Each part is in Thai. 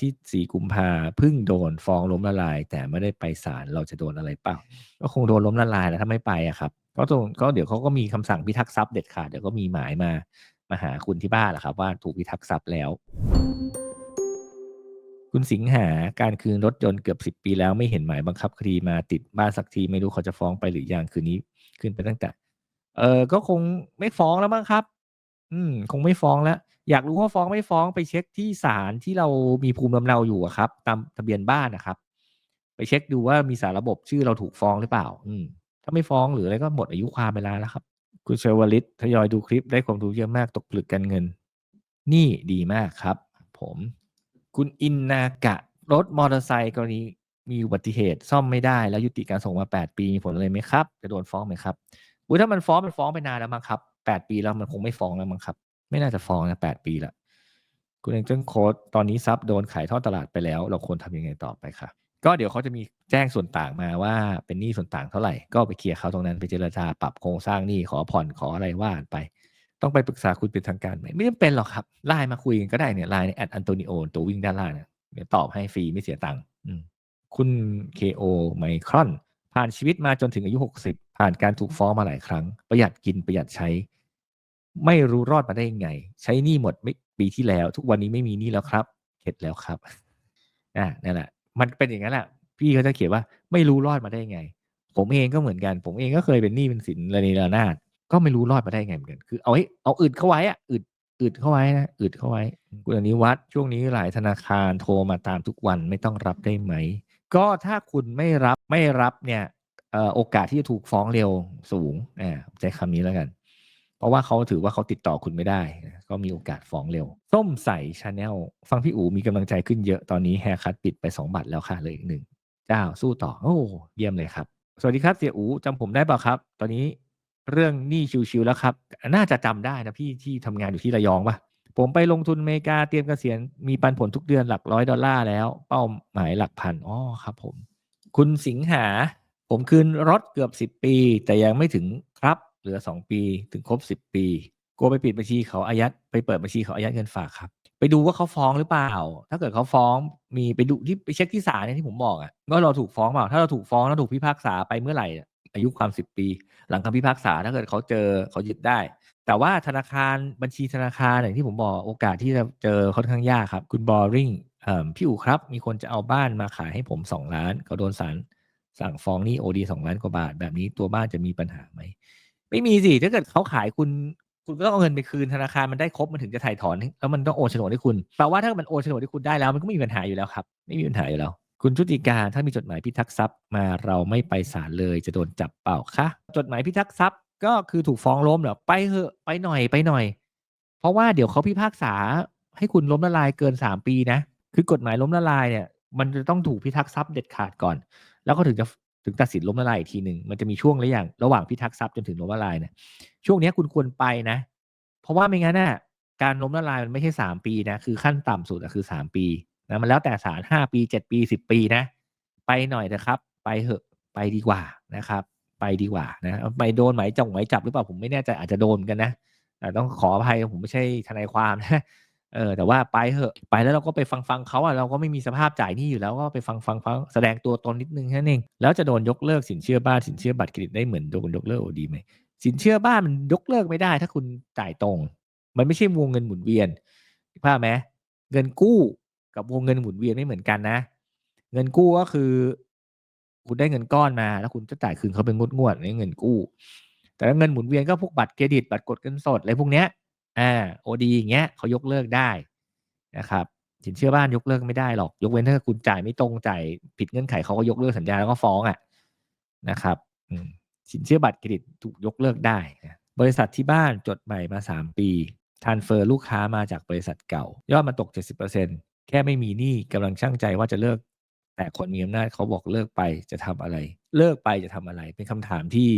ที่สี่กุมภาเพิ่งโดนฟ้องล้มละลาย แต่ไม่ได้ไปศาลเราจะโดนอะไรเปล่า ก็คงโดนล้มละลายแหละถ้าไม่ไปอะครับก็ตรงก็เดี๋ยวเขาก็มีคำสั่งพิทักษ์ทรัพย์เด็ดขาดเดี๋ยวก็มีหมายมามาหาคุณที่บ้านแหละครับ ว่าถูกพิทักษ์ทรัพย์แล้ว คุณสิงหาการคืนรถยนต์เกือบสิบปีแล้วไม่เห็นหมายบังคับคดีมาติดบ้านสักทีไม่รู้เขาจะฟ้องไปหรือยังคืนนี้ขึ้นไปตั้งแต่ เออก็คงไม่ฟ้องแล้วมั้งครับ อืม คงไม่ฟ้องแล้ว อยากรู้ว่าฟ้องไม่ฟ้องไปเช็คที่ศาลที่เรามีภูมิลำเนาอยู่ครับ ตามทะเบียนบ้านนะครับ ไปเช็คดูว่ามีสารระบบชื่อเราถูกฟ้องหรือเปล่า อืมถ้าไม่ฟ้องหรืออะไรก็หมดอายุความไปแล้วครับ คุณเชวลิตทยอยดูคลิปได้ความรู้เยอะมากตกผลึกกันเงิน นี่ดีมากครับ ผม คุณอินนากะรถมอเตอร์ไซค์กรณีมีอุบัติเหตุซ่อมไม่ได้แล้วยุติการส่งมา 8 ปีมีผลอะไรไหมครับ จะโดนฟ้องไหมครับอุ้ยถ้ามันฟ้องมันฟ้องไปนานแล้วมั้งครับ8ปีแล้วมันคงไม่ฟ้องแล้วมั้งครับ ไม่น่าจะฟ้องนะ8ปีละคุณเองเจ้งโค้ดตอนนี้ซับโดนขายทอดตลาดไปแล้ว เราควรทำยังไงต่อไปคะก็เดี๋ยวเขาจะมีแจ้งส่วนต่างมาว่าเป็นหนี้ส่วนต่างเท่าไหร่ ก็ไปเคลียร์เขาตรงนั้นไปเจรจาปรับโครงสร้างหนี้ขอผ่อนขออะไรว่าไป ต้องไปปรึกษาคุณเป็นทางการไหมไม่จำเป็นหรอกครับไลน์มาคุยกันก็ได้เนี่ยไลน์ในแอดอันโตนิโอตัววิ่งด้านล่างเนี่ยเดี๋ยวตอบให้ฟรีไม่เสียตังค์คุณ KO ไมครอน ผ่านชีวิตมาจนถึงอายุ 60 ผ่านการถูกฟ้องมาหลายครั้ง ประหยัดกินประหยัดใช้ ไม่รู้รอดมาได้ยังไง ใช้หนี้หมดไม่ปีที่แล้ว ทุกวันนี้ไม่มีหนี้แล้วครับเข็ดแล้วครับอ่านั่นแหละมันเป็นอย่างนั้นแหละพี่เขาจะเขียนว่าไม่รู้รอดมาได้ยังไง ผมเองก็เหมือนกัน ผมเองก็เคยเป็นหนี้เป็นสินระเนระนาดก็ไม่รู้รอดมาได้ยังไงเหมือนกันคือเอาไว้เอาอึดเข้าไว้อะอึดอึดเข้าไว้นะอึดเข้าไว้คุณอนิวัฒน์ช่วงนี้หลายธนาคารโทรมาตามทุกวันไม่ต้องรับได้ไหม ก็ถ้าคุณไม่รับไม่รับเนี่ยโอกาสที่จะถูกฟ้องเร็วสูงอ่าใช้คำนี้แล้วกัน เพราะว่าเขาถือว่าเขาติดต่อคุณไม่ได้ ก็มีโอกาสฟ้องเร็ว ส้มใสชาแนลฟังพี่อู๋มีกำลังใจขึ้นเยอะตอนนี้แฮร์คัตปิดไป 2 บาทแล้วค่ะเลยอีกหนึ่งเจ้าสู้ต่อ โอ้เยี่ยมเลยครับ สวัสดีครับเสียอู๋จำผมได้เปล่าครับ ตอนนี้เรื่องหนี้ชิวๆแล้วครับ น่าจะจำได้นะพี่ที่ทำงานอยู่ที่ระยองป่ะผมไปลงทุนอเมริกาเตรียมเกษียณมีปันผลทุกเดือนหลักร้อยดอลลาร์แล้ว เป้าหมายหลักพันอ๋อครับผม คุณสิงหา ผมคืนรถเกือบสิบปี แต่ยังไม่ถึงครับ เหลือสองปีถึงครบสิบปีกลัวไปปิดบัญชีเขาอายัดไปเปิดบัญชีเขาอายัดเงินฝากครับ ไปดูว่าเขาฟ้องหรือเปล่า ถ้าเกิดเขาฟ้องมีไปดูที่ไปเช็คที่ศาลเนี่ยที่ผมบอกอะว่าเราถูกฟ้องเปล่าถ้าเราถูกฟ้องแล้วถูกพิพากษาไปเมื่อไหร่อายุความสิบปี หลังคำพิพากษาถ้าเกิดเขาเจอเขายึดได้ แต่ว่าธนาคารบัญชีธนาคารอย่างที่ผมบอกโอกาสที่จะเจอค่อนข้างยากครับ คุณบอริงพี่อู๋ครับ มีคนจะเอาบ้านมาขายให้ผมสองล้านเขาโดนศาลสั่งฟ้องนี้โอดีสองล้านกว่าบาท แบบนี้ตัวบ้านจะมีปัญหาไหม ไม่มีสิถ้าเกิดเขาขายคุณคุณก็ต้องเอาเงินไปคืนธนาคารมันได้ครบมันถึงจะถ่ายถอนแล้วมันต้องโอนโฉนดให้คุณแปลว่าถ้ามันโอนโฉนดให้คุณได้แล้วมันก็ไม่มีปัญหาอยู่แล้วครับ ไม่มีปัญหาอยู่แล้ว คุณชุติการถ้ามีจดหมายพิทักษ์ทรัพย์มาเราไม่ไปศาลเลยจะโดนจับเปล่าคะจดหมายพิทักษ์ทรัพย์ก็คือถูกฟ้องล้มเหรอไปเหอะไปหน่อยไปหน่อย เพราะว่าเดี๋ยวเขาพิพากษาให้คุณล้มละลายเกินสามปีนะ คือกฎหมายล้มละลายเนี่ย มันจะต้องถูกพิทักษ์ทรัพย์เด็ดขาดก่อน แล้วก็ถึงจะ ถึงตัดสินล้มละลายอีกทีหนึ่งมันจะมีช่วงระหว่างระหว่างพิทักษ์ทรัพย์จนถึงล้มละลายเนี่ยช่วงนี้คุณควรไปนะ เพราะว่าไม่งั้นน่ะการล้มละลายมันไม่ใช่สามปีนะคือขั้นต่ำสุดคือสามปีนะมันแล้วแต่ศาลห้าปีเจ็ดปีสิบปีนะ ไปหน่อยนะครับ ไปเหอะไปดีกว่านะครับ ไปดีกว่านะไปโดนหมายจับหมายจับหรือเปล่าผมไม่แน่ใจอาจจะโดนเหมือนกันนะแต่ต้องขออภัยผมไม่ใช่ทนายความนะ เออแต่ว่าไปเหอะไปแล้วเราก็ไปฟังฟังเขาอะเราก็ไม่มีสภาพจ่ายหนี้อยู่แล้วก็ไปฟังฟังฟังแสดงตัวตนนิดนึงแค่นั้นเองแล้วจะโดนยกเลิกสินเชื่อบ้านสินเชื่อบัตรเครดิตได้เหมือนโดนยกเลิกโอดีไหมสินเชื่อบ้านมันยกเลิกไม่ได้ ถ้าคุณจ่ายตรง มันไม่ใช่วงเงินหมุนเวียนภาพไหมเงินกู้กับวงเงินหมุนเวียนไม่เหมือนกันนะ เงินกู้ก็คือ คุณได้เงินก้อนมา แล้วคุณจะจ่ายคืนเขาเป็นงวดงวดๆนี่เงินกู้ แต่ถ้าเงินหมุนเวียนก็พวกบัตรเครดิตบัตรกดเงินสดอะไรพวกเนี้ย อ่าโอดีอย่างเงี้ยเขายกเลิกได้นะครับสินเชื่อบ้านยกเลิกไม่ได้หรอก ยกเว้นถ้าคุณจ่ายไม่ตรงจ่ายผิดเงื่อนไขเขาก็ยกเลิกสัญญาแล้วก็ฟ้องอะนะครับสินเชื่อบัตรเครดิตถูกยกเลิกได้นะบริษัทที่บ้านจดใหม่มาสามปีทานเฟอร์ลูกค้ามาจากบริษัทเก่า ยอดมันตก 70%แค่ไม่มีหนี้กำลังช่างใจว่าจะเลิก แต่คนมีอำนาจเขาบอกเลิกไปจะทำอะไร เลิกไปจะทำอะไร เป็นคำถามที่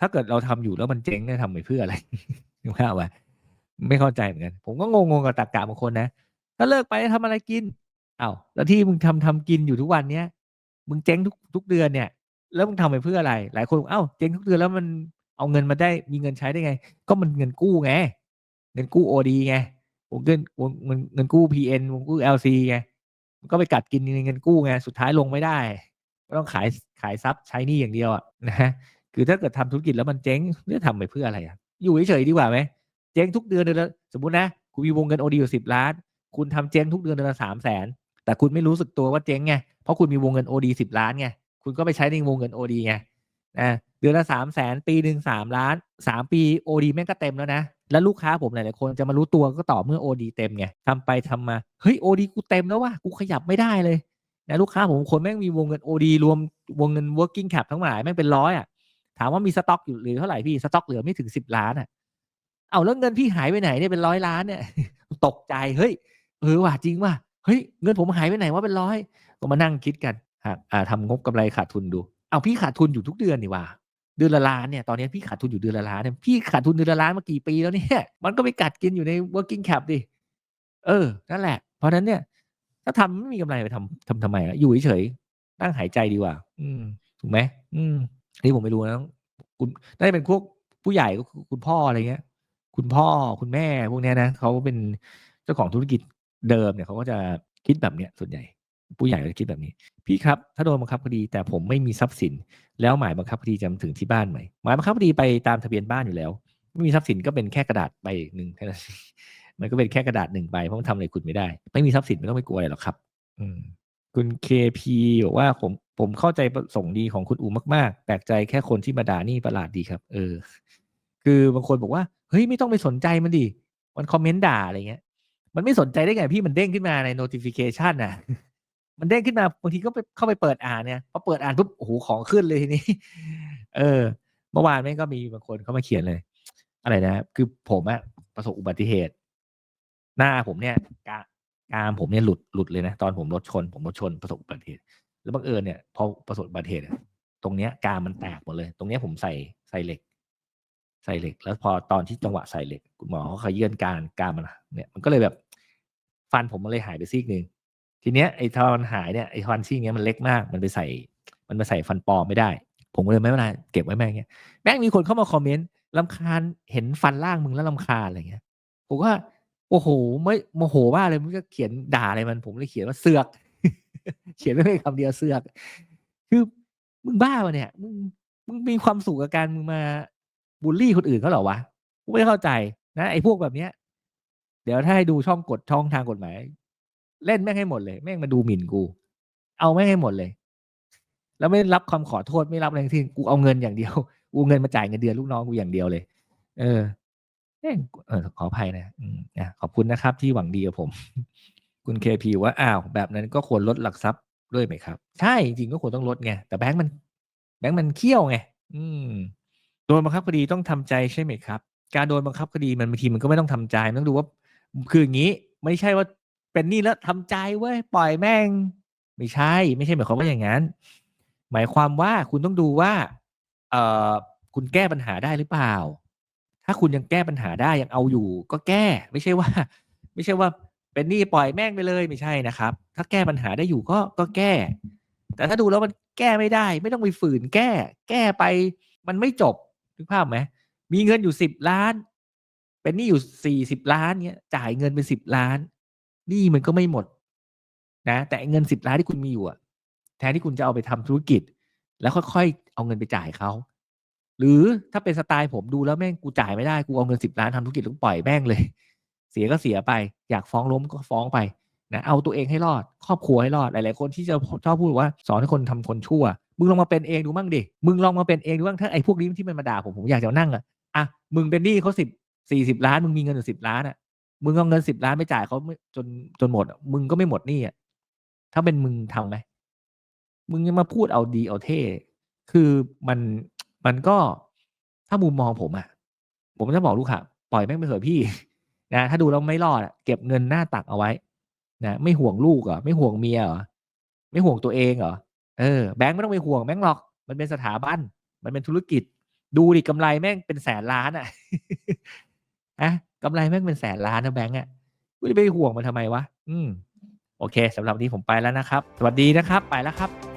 ถ้าเกิดเราทำอยู่แล้วมันเจ๊งเนี่ยทำไปเพื่ออะไรนึกภาพว่าไม่เข้าใจเหมือนกัน ผมก็งงๆกับตรรกะบางคนนะถ้าเลิกไปทำอะไรกินอ้าวแล้วที่มึงทำทำกินอยู่ทุกวันเนี้ยมึงเจ๊งทุกทุกเดือนเนี่ย แล้วมึงทำไปเพื่ออะไร หลายคนอกเอ้าเจ๊งทุกเดือนแล้วมันเอาเงินมาได้มีเงินใช้ได้ไง ก็มันเงินกู้ไงเงินกู้โอดีไงวงเงินวงเงินเงินกู้ PN วงกู้ LC ไงมันก็ไปกัดกินเงินกู้ไงสุดท้ายลงไม่ได้ก็ต้องขายขายทรัพย์ใช้นี้อย่างเดียวอะนะฮะ คือถ้าเกิดทำธุรกิจแล้วมันเจ๊งจะทำไปเพื่ออะไรอะอยู่เฉยๆดีกว่าไหมเจ๊งทุกเดือนเดือนละสมมุตินะคุณมีวงเงินโอดีอยู่สิบล้าน คุณทำเจ๊งทุกเดือนเดือนละสามแสนแต่คุณไม่รู้สึกตัวว่าเจ๊งไงเพราะคุณมีวงเงินโอดีสิบล้านไงคุณก็ไปใช้ในวงเงินโอดีไงนะเดือนละสามแสนปีหนึ่งสามล้านสามปีโอดีแม่งก็เต็มแล้วนะแล้วลูกค้าผมหลายๆคนจะมารู้ตัวก็ต่อเมื่อโอดีเต็มไงทำไปทำมาเฮ้ยโอดีกูเต็มแล้วว่ะกูขยับไม่ได้เลยนะลูกค้าผมคนแม่งมีวงเงินโอดีรวมวงเงิน working cap ทั้งหลายแม่งเป็นร้อยอะ ถามว่ามีสต็อกอยู่หรือเท่าไหร่พี่สต็อกเหลือไม่ถึงสิบล้านอะ เอาแล้วเงินพี่หายไปไหนเนี่ยเป็นร้อยล้านเนี่ย ตกใจเฮ้ยเออว่ะจริงว่ะเฮ้ยเงินผมหายไปไหนว่าเป็นร้อยก็มานั่งคิดกันหากอ่าทำงบกำไรขาดทุนดู เอาพี่ขาดทุนอยู่ทุกเดือนนี่ว่าเดือนละล้านเนี่ยตอนนี้พี่ขาดทุนอยู่เดือนละล้านเนี่ยพี่ขาดทุนเดือนละล้านมากี่ปีแล้วเนี่ยมันก็ไปกัดกินอยู่ใน working cap ดิเออนั่นแหละ เพราะนั้นเนี่ย ถ้าทำไม่มีกำไรไปทำทำทำไมอะอยู่เฉยๆนั่งหายใจดีกว่า อืมถูกไหมอืม นี่ผมไม่รู้นะคุณน่าจะเป็นพวกผู้ใหญ่ก็คุณพ่ออะไรเงี้ย คุณพ่อคุณแม่พวกเนี้ยนะเขาเป็นเจ้าของธุรกิจเดิมเนี่ยเขาก็จะคิดแบบเนี้ยส่วนใหญ่ ผู้ใหญ่ก็จะคิดแบบนี้ พี่ครับ ถ้าโดนบังคับคดี แต่ผมไม่มีทรัพย์สิน แล้วหมายบังคับคดีจะมาถึงที่บ้านไหมหมายบังคับคดีไปตามทะเบียนบ้านอยู่แล้ว ไม่มีทรัพย์สินก็เป็นแค่กระดาษใบหนึ่งแค่นั้นมันก็เป็นแค่กระดาษหนึ่งใบเพราะมันทำอะไรคุณไม่ได้ ไม่มีทรัพย์สินไม่ต้องไปกลัวอะไรหรอกครับ อืม คุณเคพีบอกว่าผมผมเข้าใจประสงค์ดีของคุณอูมากๆ แปลกใจแค่คนที่มาด่านี่ประหลาดดีครับ เออ คือบางคนบอกว่า เฮ้ย ไม่ต้องไปสนใจมันดิ มันคอมเมนต์ด่าอะไรเงี้ย มันไม่สนใจได้ไงพี่ มันเด้งขึ้นมาใน notification น่ะมันเด้งขึ้นมาบางทีก็ไปเข้าไปเปิดอ่านเนี่ย พอเปิดอ่านปุ๊บ โอ้โห ของขึ้นเลยทีนี้ เออ เมื่อวานแม่งก็มีบางคนเข้ามาเขียนเลย อะไรนะ คือผมอะประสบอุบัติเหตุ หน้าผมเนี่ย กามผมเนี่ยหลุดหลุดเลยนะ ตอนผมรถชน ผมรถชนประสบอุบัติเหตุแล้วบังเอิญเนี่ยพอประสบอุบัติเหตุตรงเนี้ยกามมันแตกหมดเลย ตรงเนี้ยผมใส่ใส่เหล็ก ใส่เหล็ก แล้วพอตอนที่จังหวะใส่เหล็กคุณหมอเขาขยื่นการกามมันเนี่ยมันก็เลยแบบ ฟันผมมันเลยหายไปซีกหนึ่งทีเนี้ยไอ้ทอนหายเนี่ยไอ้ทอนซี่เงี้ยมันเล็กมาก มันไปใส่ มันไปใส่ฟันปลอมไม่ได้ ผมก็เลยไม่เป็นไรเก็บไว้แม่งเงี้ยแม่งมีคนเข้ามาคอมเมนต์ลำคาญเห็นฟันล่างมึงแล้วลำคาญอะไรเงี้ยผมว่า โอ้โหไม่โมโหมาเลยมึงก็เขียนด่าอะไรมัน ผมเลยเขียนว่าเสือก เขียนไม่เป็นคำเดียวเสือก คือมึงบ้าปะเนี่ย มึงมึงมีความสุขกับการมึงมาบูลลี่คนอื่นเขาเหรอวะกูไม่เข้าใจนะไอ้พวกแบบเนี้ย เดี๋ยวถ้าให้ดูช่องกฎช่องทางกฎหมาย เล่นแม่งให้หมดเลย แม่งมาดูหมิ่นกู เอาแม่งให้หมดเลย แล้วไม่รับคำขอโทษไม่รับอะไรทั้งสิ้นกูเอาเงินอย่างเดียว กูเงินมาจ่ายเงินเดือนลูกน้องกูอย่างเดียวเลย เออ เออขออภัยนะอืมนะขอบคุณนะครับที่หวังดีกับผม คุณเคพีว่าอ้าวแบบนั้นก็ควรลดหลักทรัพย์ด้วยไหมครับ ใช่จริงก็ควรต้องลดไงแต่แบงค์มัน แบงค์มันเคี่ยวไงอืมโดนบังคับคดีต้องทำใจใช่ไหมครับ การโดนบังคับคดีมันบางทีมันก็ไม่ต้องทำใจมันต้องดูว่า คืออย่างนี้ ไม่ใช่ว่าเป็นนี่แล้วทำใจเว้ยปล่อยแม่ง ไม่ใช่ ไม่ใช่หมายความว่าอย่างนั้น หมายความว่าคุณต้องดูว่า เออคุณแก้ปัญหาได้หรือเปล่า ถ้าคุณยังแก้ปัญหาได้ยังเอาอยู่ ก็แก้ไม่ใช่ว่า ไม่ใช่ว่าเป็นหนี้ปล่อยแม่งไปเลยไม่ใช่นะครับ ถ้าแก้ปัญหาได้อยู่ก็ก็แก้ แต่ถ้าดูแล้วมันแก้ไม่ได้ ไม่ต้องไปฝืนแก้ แก้ไปมันไม่จบนึกภาพไหมมีเงินอยู่สิบล้าน เป็นหนี้อยู่สี่สิบล้านเนี้ยจ่ายเงินเป็นสิบล้านหนี้มันก็ไม่หมด นะ แต่เงินสิบล้านที่คุณมีอยู่อะแทนที่คุณจะเอาไปทำธุรกิจ แล้วค่อยๆเอาเงินไปจ่ายเขา หรือถ้าเป็นสไตล์ผมดูแล้วแม่งกูจ่ายไม่ได้กูเอาเงินสิบล้านทำธุรกิจแล้วปล่อยแม่งเลย เสียก็เสียไป อยากฟ้องล้มก็ฟ้องไปนะเอาตัวเองให้รอด ครอบครัวให้รอดหลายๆคนที่จะชอบพูดว่าสอนให้คนทำคนชั่ว มึงลองมาเป็นเองดูบ้างดิมึงลองมาเป็นเองดูบ้างถ้าไอ้พวกนี้ที่มันมาด่าผมผมอยากจะนั่งอะอะมึงเป็นหนี้เขาสิบสี่สิบล้านมึงมีเงินอยู่สิบล้านอะมึงเอาเงินสิบล้านไปจ่ายเขาจนจนหมดมึงก็ไม่หมดหนี้อะถ้าเป็นมึงทำไหมมึงยังมาพูดเอาดีเอาเท่ คือมัน มันก็ถ้ามุมมองผมอะผมจะบอกลูกค้าปล่อยแม่งไปเถอะพี่นะถ้าดูแล้วไม่รอดเก็บเงินหน้าตักเอาไว้นะไม่ห่วงลูกเหรอไม่ห่วงเมียเหรอไม่ห่วงตัวเองเหรอเออแบงค์ไม่ต้องไปห่วงแบงค์หรอก มันเป็นสถาบัน มันเป็นธุรกิจ ดูดิกำไรแม่งเป็นแสนล้านอะอะกำไรแม่งเป็นแสนล้านนะแบงค์อะกูจะไปห่วงมันทำไมวะอืมโอเคสำหรับวันนี้ผมไปแล้วนะครับ สวัสดีนะครับ ไปแล้วครับ